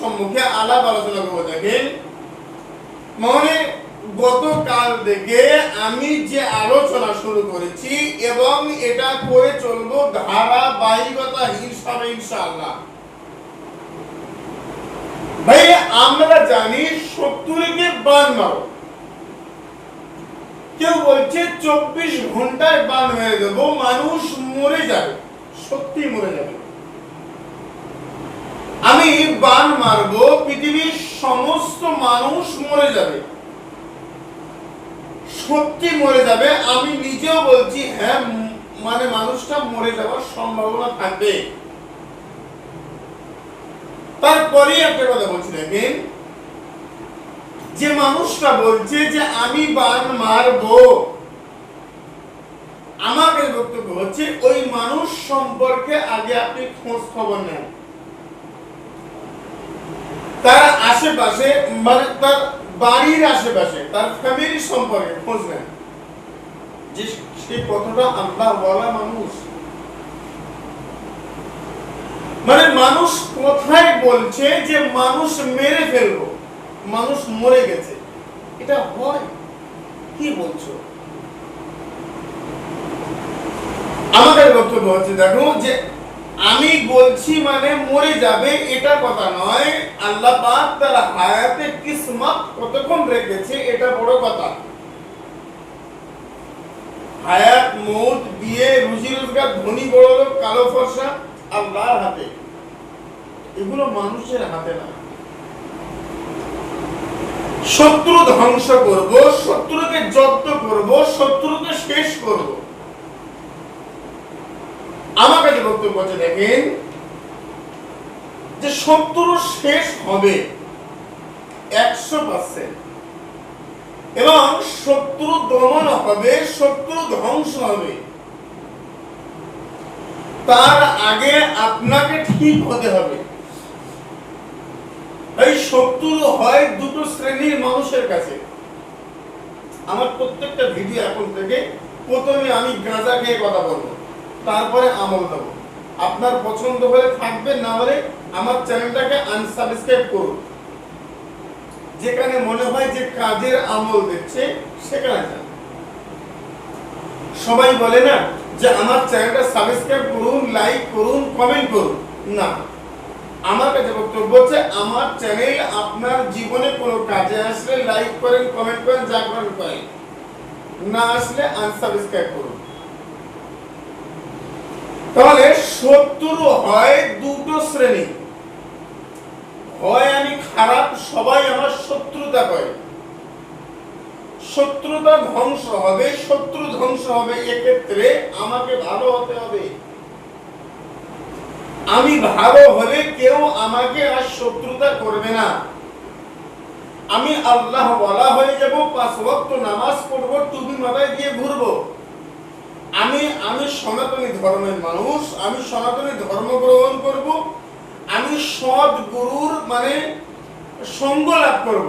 সম্মুখে আলাপ আলোচনা মনে গতকাল থেকে আমি যে আলোচনা শুরু করেছি এবং এটা করে চলবো ধারাবাহিকতা হিসাবে ইনশাআল্লাহ। ভাই আমরা জানি সত্তরকে বান মারো। কেউ বলছে চব্বিশ ঘন্টায় বান মানুষ মরে যাবে, সত্যি মরে যাবে। আমি বান মারবো, পৃথিবীর সমস্ত মানুষ মরে যাবে। সত্যি মরে যাবে, আমি নিজেও বলছি হ্যাঁ মানে মানুষটা মরে যাওয়ার সম্ভাবনা থাকবে। তারপরে একটা কথা বলছি দেখেন, যে মানুষটা বলছে যে আমি বান মারবো। আমাকে বক্তব্য হচ্ছে, ওই মানুষ সম্পর্কে আগে আপনি খোঁজ খবর নেন। তার আশেপাশে মানে তার বাড়ির আশেপাশে, তার ফ্যামিলি সম্পর্কে খোঁজ নেন। যে সে কতটা আল্লাহ বলা মানুষ মানে মানুষ কোথায় বলছে যে মানুষ মেরে ফেলব, মানুষ মরে গেছে। এটা হয়? কি বলছো? আমাদের বক্তব্য হচ্ছে, দেখো, যে আমি বলছি মানে মরে যাবে, এটা কথা নয়। আল্লাহ পাক তার হায়াতে কিসমত কতক্ষণ রেখেছে, এটা বড় কথা। হায়াত, মৌত, বিয়ে রুজি রোজগার ধনী বড় লোক কালো ফর্সা আল্লাহর হাতে। এগুলো মানুষের হাতে না। শত্রু ধ্বংস করব, শত্রুকে জব্দ করব, শত্রুকে শেষ করব। আমার কাছে বক্তব্য আছে দেখেন, যে শত্রু শেষ হবে একশো পার্সেন্ট এবং শত্রু দমন হবে, শত্রু ধ্বংস হবে। তার আগে আপনাকে ঠিক হতে হবে। এই শত্রু হয় দুটো শ্রেণির মানুষের কাছে। আমার প্রত্যেকটা ভিডিও এখন থেকে প্রথমে আমি গাঁজা খেয়ে কথা বলব, তারপরে আমল দেবো। আপনার পছন্দ হলে থাকবে না হলে আমার চ্যানেলটাকে আনসাবস্ক্রাইব করুন। যেখানে মনে হয় যে কাজের আমল দিচ্ছে সেখানে সবাই বলে না যে আমার চ্যানেলটা সাবস্ক্রাইব করুন লাইক করুন কমেন্ট করুন। না। আমার কাছে বক্তব্য হচ্ছে, আমার চ্যানেল আপনার জীবনে কোনো কাজে আসলে লাইক করেন কমেন্ট করেন, যা করেন করেন। না আসলে আনসাবস্ক্রাইব করুন। তাহলে শত্রু হয় দুটো শ্রেণি। হয় আমি খারাপ, সবাই আমার শত্রুতা করে। শত্রুতা ধ্বংস হবে, শত্রু ধ্বংস হবে, এক্ষেত্রে আমাকে ভালো হতে হবে। আমি ভালো হলে কেউ আমাকে আর শত্রুতা করবে না। আমি আল্লাহ বলা হয়ে যাব, পাঁচ ওয়াক্ত নামাজ পড়ব, টুপি মাথায় দিয়ে ঘুরবো। আমি আমি সনাতনী ধর্মের মানুষ, আমি সনাতনী ধর্ম গ্রহণ করব। আমি সৎ গুরুর মানে সঙ্গ লাভ করব।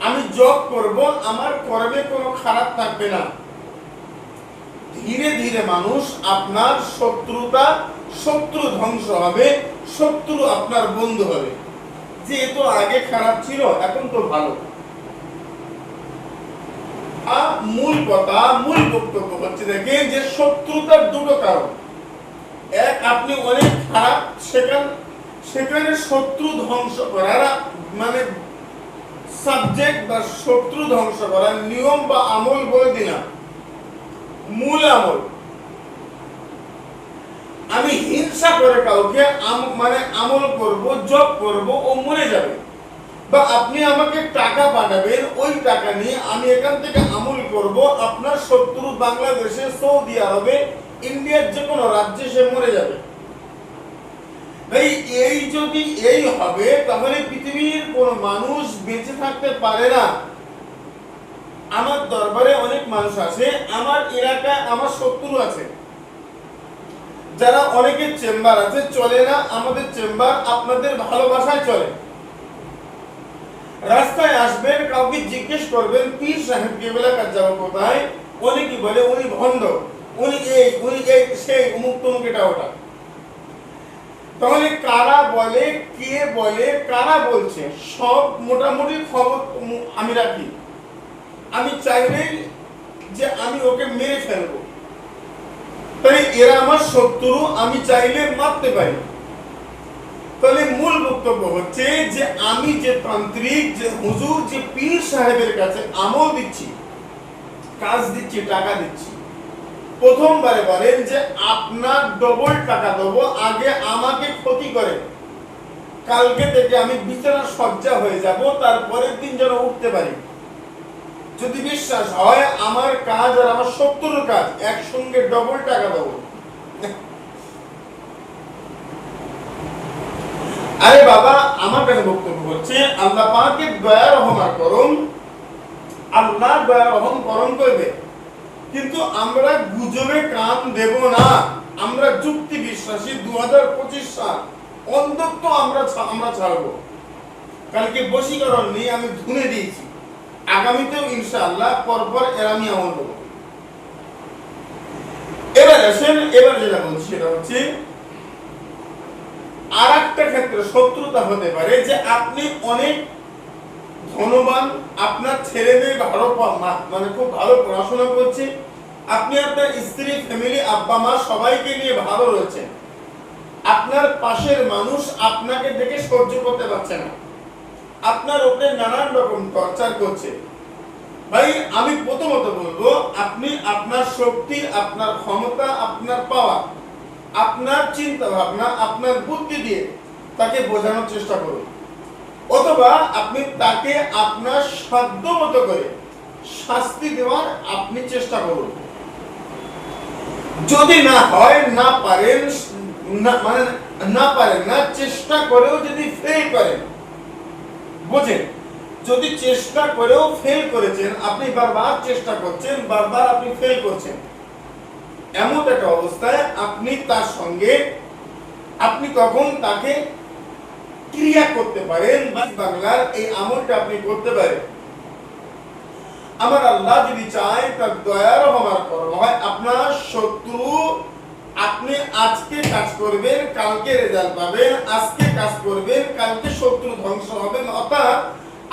আমি জব করব, আমার কর্মে কোনো খারাপ থাকবে না। ধীরে ধীরে মানুষ আপনার শত্রুতা, শত্রু ধ্বংস হবে, শত্রু আপনার বন্ধু হবে। যে এ তো আগে খারাপ ছিল, এখন তো ভালো। আর মূল কথা, মূল বক্তব্য হচ্ছে দেখেন যে শত্রুতার দুটো কারণ। এক, আপনি অনেক খারাপ সেখান সেখানে শত্রু ধ্বংস করার মানে সাবজেক্ট বা শত্রু ধ্বংস করার নিয়ম বা আমল বলে দিলাম মূল আমল। আমি হিংসা করে কাউকে মানে আমল করব, জব করব ও মরে যাবে। বা আপনি আমাকে টাকা পাঠাবেন, ওই টাকা নিয়ে আমি এখান থেকে আমল করব, আপনার শত্রু বাংলাদেশে সৌদি আরবে, ইন্ডিয়ার যে কোনো রাজ্যে সে মরে যাবে। ভাই এই যদি এই হবে, তাহলে পৃথিবীর কোন মানুষ বেঁচে থাকতে পারে না। আমার দরবারে অনেক মানুষ আছে, আমার আমার শত্রু আছে। যারা অনেকের চেম্বার আছে, চলে না, আমাদের চেম্বার আপনাদের ভালোবাসায় চলে। রাস্তায় আসবেন, কাউকে জিজ্ঞেস করবেন, পীর সাহেব কেবলা কাজ যাব কোথায়? উনি কি বলে, উনি ভণ্ড, উনি এই উনি এই, সেই অমুক তমুক এটা ওটা। তাহলে কারা বলে, কে বলে, কারা বলছে? সব মোটামুটি খবর আমি রাখি। আমি চাইলেই যে আমি ওকে মেরে ফেলব। তাই এরা আমার শত্রু, আমি চাইলে মারতে পারি। তাহলে মূল বক্তব্য হচ্ছে যে আমি যে তান্ত্রিক, যে হুজুর, যে পীর সাহেবের কাছে আমল দিচ্ছি, কাজ দিচ্ছি, টাকা দিচ্ছি প্রথমবারে বলেন যে আপনার ডবল টাকা দেবো, আগে আমাকে ক্ষতি করে। কালকে থেকে আমি বিছানা সজ্জা হয়ে যাব, তারপরের দিন যেন উঠতে পারি। যদি বিশ্বাস হয়, আমার কাজ আর আমার শত্রুর কাজ, একসঙ্গে ডবল টাকা দেবো। আরে বাবা, আমার কাছে বক্তব্য হচ্ছে, আল্লাহ পাকে দয়া রহমান করুন আল্লাহ দয়া রহম করণ করবে কিন্তু আমরা গুজবে কান দেব না। আমরা যুক্তি বিশ্বাসী দু হাজার পঁচিশ সাল। অন্তত আমরা আমরা ছাড়বো। কালকে বশীকরণ নিয়ে আমি ধুনে দিয়েছি। আগামীতেও ইনশাআল্লাহ পরপর এর আমি আমল দেবো এবার আসেন, এবার যেটা বলছি সেটা হচ্ছে আর একটা ক্ষেত্রে শত্রুতা হতে পারে যে আপনি অনেক ধনবান, আপনার ছেলে মেয়ে ভালো মানে খুব ভালো পড়াশোনা করছে। আপনি আপনার স্ত্রী ফ্যামিলি আব্বা, মা সবাইকে নিয়ে ভালো রয়েছেন আপনার পাশের মানুষ আপনাকে দেখে সহ্য করতে পারছে না। আপনার উপরে নানান রকম টর্চার করছে। ভাই, আমি প্রথমত বলব, আপনি আপনার শক্তি, আপনার ক্ষমতা, আপনার পাওয়া আপনার চিন্তা ভাবনা আপনার বুদ্ধি দিয়ে তাকে বোঝানোর চেষ্টা করুন। অথবা আপনি তাকে আপনার সাধ্য মতো করে শাস্তি দেওয়ার আপনি চেষ্টা করুন। যদি না হয়, না পারেন মানে না পারেন, না চেষ্টা করেও যদি ফেল করেন, বোঝেন? যদি চেষ্টা করেও ফেল করেছেন, আপনি বারবার চেষ্টা করছেন, বারবার আপনি ফেল করছেন, এমন একটা অবস্থায় আপনি তার সঙ্গে, আপনি তখন তাকে ক্রিয়া করতে পারেন বাংলার এই আমলটা আপনি করতে পারেন। আমার আল্লাহ যদি চায়, তার দয়ার আমার করানো হয়। আপনার শত্রু আপনি আজকে কাজ করবেন, কালকে রেজাল্ট পাবেন, আজকে কাজ করবেন, কালকে শত্রু ধ্বংস হবেন অর্থাৎ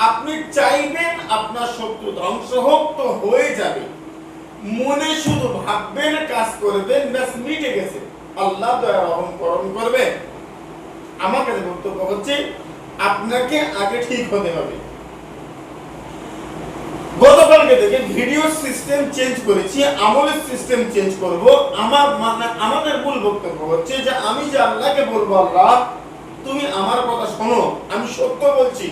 আপনি চাইবেন আপনার শত্রু ধ্বংস হোক, তো হয়ে যাবে। মনে শুধু ভাববেন, কাজ করবেন, ব্যাস মিটে গেছে। আল্লাহ দয়া রহম করণ করবে আমার কাছে বক্তব্য হচ্ছে, আপনাকে আগে ঠিক হতে হবে। গতকালকে থেকে ভিডিও সিস্টেম চেঞ্জ করেছি, আমলের সিস্টেম চেঞ্জ করব। আমার মানে আমাদের মূল বক্তব্য হচ্ছে যে, আমি যে আল্লাহকে বলব, আল্লাহ, তুমি আমার কথা শোনো, আমি সত্য বলছি।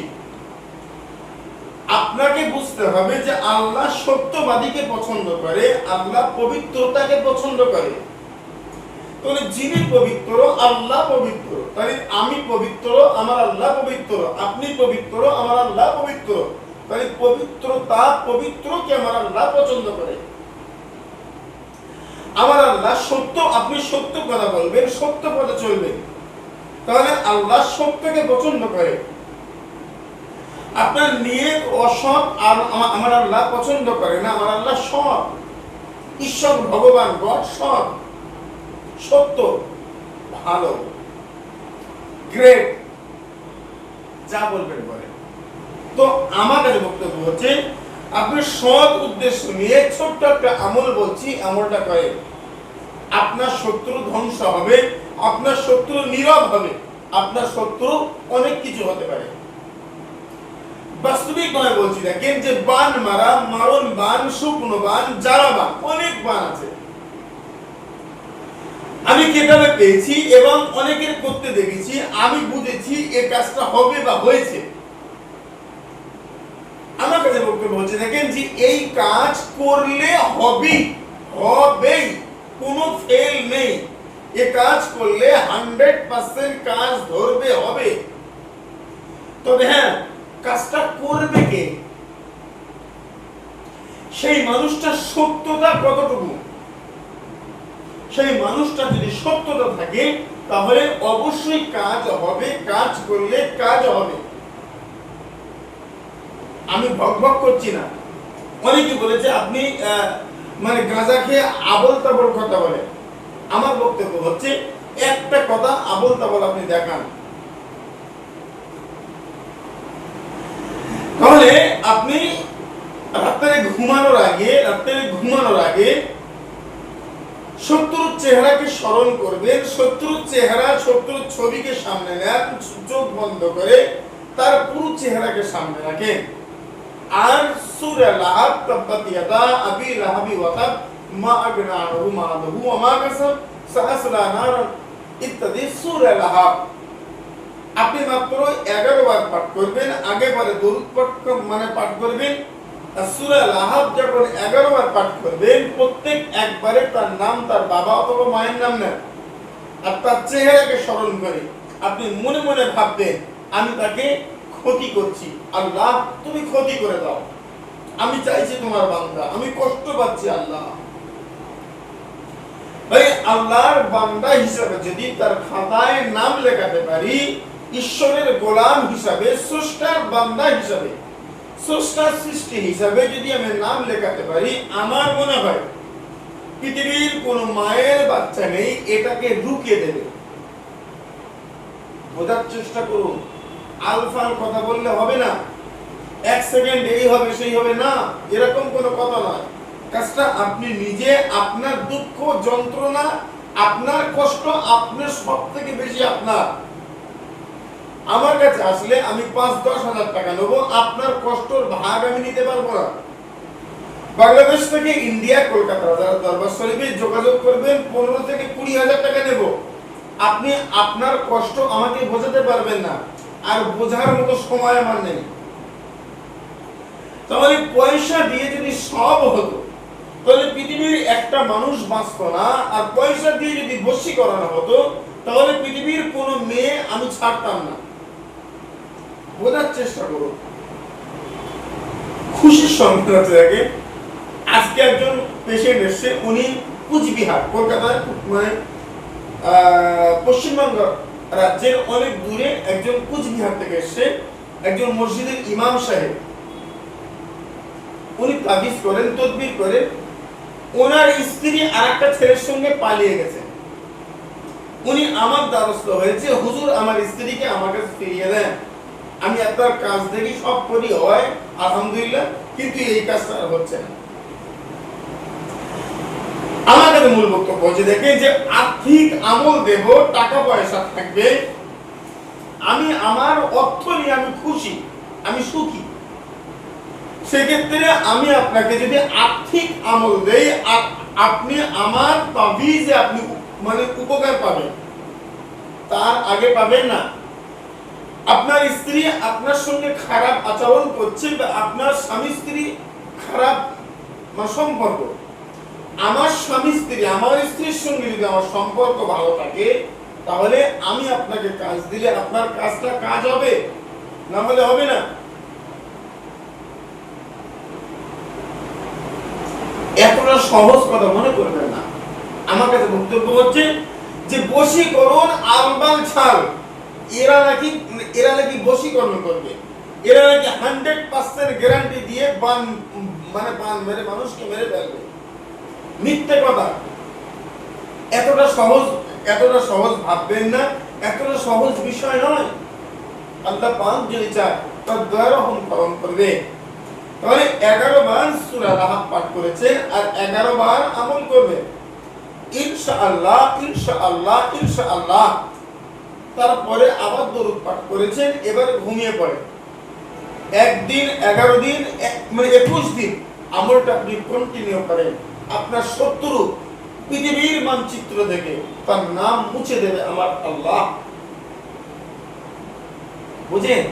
আপনাকে বুঝতে হবে যে, আল্লাহ সত্যবাদীকে পছন্দ করে, আল্লাহ পবিত্রতাকে পছন্দ করে। তাহলে যিনি পবিত্র, আল্লাহ পবিত্র। তাহলে আমি পবিত্র, আমার আল্লাহ পবিত্র। আপনি পবিত্র, আমার আল্লাহ পবিত্র। তাহলে আমার আল্লাহ পছন্দ করে। আমার আল্লাহ সত্য, আপনি সত্য কথা বলবেন, সত্য চলবেন। তাহলে আল্লাহ সত্যকে পছন্দ করে। আপনার নিয়ত অসৎ আর আমার আল্লাহ পছন্দ করে না, আমার আল্লাহ সৎ। ঈশ্বর ভগবান, গড সৎ। সত্য, ভালো গ্রেট যা বলবেন বলেন। তো আমার কাছে বক্তব্য হচ্ছে, আপনি সৎ উদ্দেশ্য নিয়ে ছোট্ট একটা আমল বলছি, আমলটা করে, আপনার শত্রু ধ্বংস হবে, আপনার শত্রু নীরব হবে, আপনার শত্রু অনেক কিছু হতে পারে। বাস্তবিক বলছি, দেখেন যে বান মারা, মারণ বান, শুকনো বান জারা বান অনেক বান আছে। আমি কেতাবে পেয়েছি এবং অনেকের করতে দেখেছি, আমি বুঝেছি এ কাজটা হবে বা হয়েছে। আমার কাছে বক্তব্য হচ্ছে, দেখেন যে এই কাজ করলে হবে, হবেই, কোনো ফেল নেই। এ কাজ করলে হান্ড্রেড পার্সেন্ট কাজ ধরবে, হবে। তবে হ্যাঁ কাজটা করবে কে? সেই মানুষটা সত্যতা কতটুকু? সেই মানুষটা যদি সত্যতা থাকে, তাহলে অবশ্যই কাজ হবে, কাজ করলে কাজ হবে। আমি ভক ভক করছি না। অনেকে বলেছে, আপনি মানে গাঁজা খেয়ে আবল তাবল কথা বলে আমার বক্তব্য হচ্ছে, একটা কথা আবল তাবল আপনি দেখান। তাহলে আপনি রাত্রে ঘুমানোর আগে, রাত্রে ঘুমানোর আগে শত্রুর চেহারাকে স্মরণ করবেন শত্রুর চেহারা, শত্রুর ছবিকে সামনে নেন, চোখ বন্ধ করে তার পুরো চেহারাকে সামনে রাখেন। আর সূরা লাহাব তাব্বাত ইয়াদা আবি লাহাবি ওয়া তাব, মা আগনা আনহু মালুহু ওয়া মা কাসাব সায়াসলা নারান, ইত্যাদি সূরা লাহাব। আপনি মাত্র 11 বার পাঠ করবেন, আগে বারে দরুদ পাঠ মানে পাঠ করবেন। সূরা লাহাব যখন 11 বার পাঠ করবেন, প্রত্যেক একবারে তার নাম তার বাবা অথবা মায়ের নাম নেন। আর তার চেহারাকে স্মরণ করে আপনি মনে মনে ভাববেন, আমি তাকে ক্ষতি করছি। আল্লাহ, তুমি ক্ষতি করে দাও। আমি চাইছি তোমার বান্দা, আমি কষ্ট পাচ্ছি আল্লাহ। ভাই, আল্লাহর বান্দা হিসাবে যদি তার খাতায় নাম লেখাতে পারি, ঈশ্বরের গোলাম হিসাবে, স্রষ্টার বান্দা হিসাবে স্রষ্টার সৃষ্টি হিসাবে যদি আমি নাম লেখাতে পারি, আমার মনে হয় পৃথিবীর কোন মায়ের বাচ্চা নেই, এটাকে রুকিয়ে দেবে। বোঝার চেষ্টা করুন। আলফার কথা বললে হবে না। এক সেকেন্ড এই হবে, সেই হবে না। এরকম কোনো কথা নয়। কাজটা আপনি নিজে, আপনার দুঃখ যন্ত্রণা, আপনার কষ্ট, আপনার সব থেকে বেশি আপনার। আমার কাছে আসলে আমি পাঁচ, দশ হাজার টাকা নেব। আপনার কষ্টর ভাগ আমি নিতে পারব না। বাংলাদেশ থেকে ইন্ডিয়া, কলকাতা দরবার শরীফে যোগাযোগ করবেন, পনেরো থেকে কুড়ি হাজার টাকা নেব। আপনি আপনার কষ্ট আমাকে বোঝাতে পারবেন না। আর বোঝার মতো সময় আমার নেই। তাহলে পয়সা দিয়ে যদি সব হতো, তাহলে পৃথিবীর একটা মানুষ বাঁচত না। আর পয়সা দিয়ে যদি বসি করানো হতো, তাহলে পৃথিবীর কোনো মেয়ে আমি ছাড়তাম না। বোঝার চেষ্টা করুন। খুশির হচ্ছে আগে আজকে একজন পেশেন্ট এসছে, উনি কুচবিহার, কলকাতার মানে পশ্চিমবঙ্গ রাজ্যের অনেক দূরে একজন কুচবিহার থেকে এসছে, একজন মসজিদের ইমাম সাহেব। উনি তাবিজ করেন, তদবির করেন। ওনার স্ত্রী আর একটা ছেলের সঙ্গে পালিয়ে গেছে। উনি আমার দ্বারস্থ হয়েছে, হুজুর আমার স্ত্রীকে আমার কাছে ফিরিয়ে দেন। আমি আপনার কাজ দেখি, সব করি, হয়, আলহামদুলিল্লাহ, কিন্তু এই কাজটা হচ্ছে না। কাছে মূল বক্তব্য হচ্ছে, দেখেন যে আর্থিক আমল দেব টাকা পয়সা থাকবে। আমি আমার অর্থ নিয়ে আমি খুশি, আমি সুখী। সেক্ষেত্রে আমি আপনাকে যদি আর্থিক আমল দেই আপনি আমার পাবি যে আপনি মানে উপকার পাবেন। তার আগে পাবেন না। আপনার স্ত্রী আপনার সঙ্গে খারাপ আচরণ করছে বা আপনার স্বামী স্ত্রী খারাপ সম্পর্ক। আমার স্বামী স্ত্রী, আমার স্ত্রীর সঙ্গে যদি আমার সম্পর্ক ভালো থাকে, তাহলে আমি আপনাকে কাজ দিলে আপনার কাজটা কাজ হবে, না হলে হবে না? এতটা সহজ কথা মনে করবেন না। আমার কাছে বক্তব্য হচ্ছে যে বশীকরণ আলবাল ছাল, এরা নাকি এরা নাকি বশীকরণ করবে। এরা নাকি হান্ড্রেড পার্সেন্ট গ্যারান্টি দিয়ে বান মানে বান মেরে মানুষকে মেরে ফেলবে। মিথ্যে কথা। এতটা সহজ এতটা সহজ ভাববেন না, এতটা সহজ বিষয় নয়। আল্লাহ পাক যদি চায়, তার দয়া রহম পালন করবে। তাহলে এগারো বার সুরা রাহাব পাঠ করেছেন আর এগারো বার আমল করবে ইনশা আল্লাহ ইনশা আল্লাহ ইনশা আল্লাহ তারপরে আবার দরুদ পাঠ করেছেন, এবার ঘুমিয়ে পড়ে। একদিন, এগারো দিন মানে একুশ দিন, আমলটা আপনি কন্টিনিউ করেন। আপনার শত্রু পৃথিবীর মানচিত্র থেকে তার নাম মুছে দেবে আমার আল্লাহ। বুঝেন?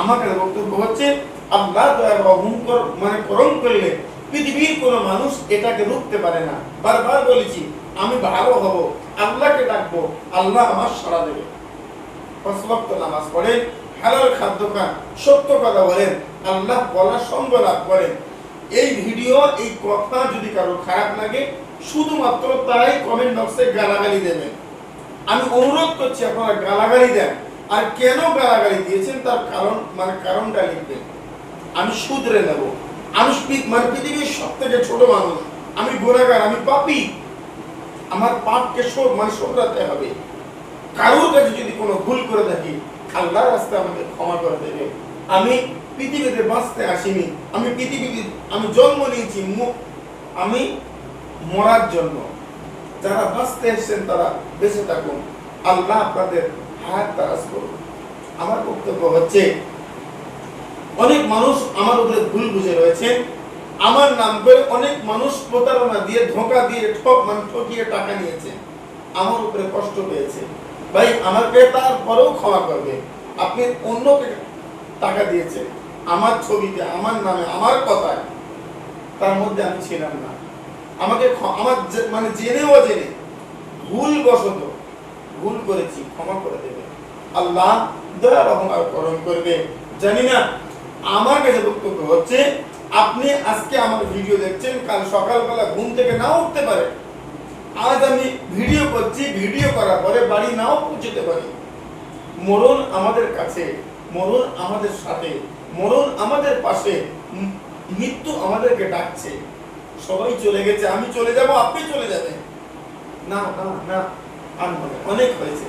আমার কাছে বক্তব্য হচ্ছে, আল্লাহ দয়া রহম কর মানে করম করলে পৃথিবীর কোন মানুষ এটাকে রুখতে পারে না। বারবার বলেছি, আমি ভালো হব, আল্লাহকে ডাকবো, আল্লাহ আমার সাড়া দেবে। পাঁচ ওয়াক্ত নামাজ পড়েন হালাল খাদ্য খান, সত্য কথা বলেন, আল্লাহ বলার সঙ্গ লাভ করেন। এই ভিডিও, এই কথা যদি কারও খারাপ লাগে, শুধুমাত্র তারাই কমেন্ট বক্সে গালাগালি দেবেন। আমি অনুরোধ করছি, আপনারা গালাগালি দেন। আর কেন গালাগালি দিয়েছেন, তার কারণ মানে কারণটা লিখবেন। আমি শুধরে নেব। আমি মানে পৃথিবীর সব থেকে ছোট মানুষ। আমি গুণাগার, আমি পাপি। আমার পাপকে মানে শোধরাতে হবে। কারোর কাছে যদি কোনো ভুল করে থাকি আল্লাহ রাস্তা আমাকে ক্ষমা করে দেবে। আমি পৃথিবীতে বাঁচতে আসিনি। আমি পৃথিবীতে, আমি জন্ম নিয়েছি আমি মরার জন্য। যারা বাঁচতে এসেছেন তারা বেঁচে থাকুন। আল্লাহ আপনাদের হাত তারাজ করুন। আমার বক্তব্য হচ্ছে, অনেক মানুষ আমার উপরে ভুল বুঝে রয়েছেন। আমার নাম করে অনেক মানুষ প্রতারণা দিয়ে, ধোকা দিয়ে, ঠক মানে ঠকিয়ে টাকা নিয়েছে আমার উপরে কষ্ট পেয়েছে। ভাই আমাকে তারপরেও ক্ষমা করবে। আপনি অন্যকে টাকা দিয়েছেন। আমার ছবিতে, আমার নামে, আমার কথায়। তার মধ্যে আমি ছিলাম না। আমাকে আমার মানে জেনেও জেনে ভুল বশত ভুল করেছি, ক্ষমা করে দেবে। আল্লাহ দয়া রহমার করণ করবে। জানি না, আমার কাছে বক্তব্য হচ্ছে, আপনি আজকে আমার ভিডিও দেখছেন, কাল সকালবেলা ঘুম থেকে না উঠতে পারে আজ আমি ভিডিও করছি ভিডিও করার পরে বাড়ি নাও পৌঁছতে পারি। মরণ আমাদের কাছে মরণ আমাদের সাথে মরণ আমাদের পাশে মৃত্যু আমাদেরকে ডাকছে। সবাই চলে গেছে আমি চলে যাব আপনি চলে যাবেন। না না না আর নয়, অনেক হয়েছে।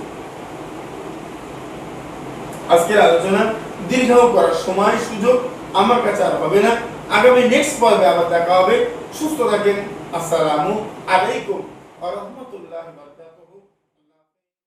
আজকের আলোচনা দীর্ঘ করার সময় সুযোগ আমার কাছে আর হবে না। আগামী নেক্সট পর্বে আবার দেখা হবে। সুস্থ থাকেন। আসসালামু আলাইকুম। ওয়া রাহমাতুল্লাহি ওয়া বারাকাতুহু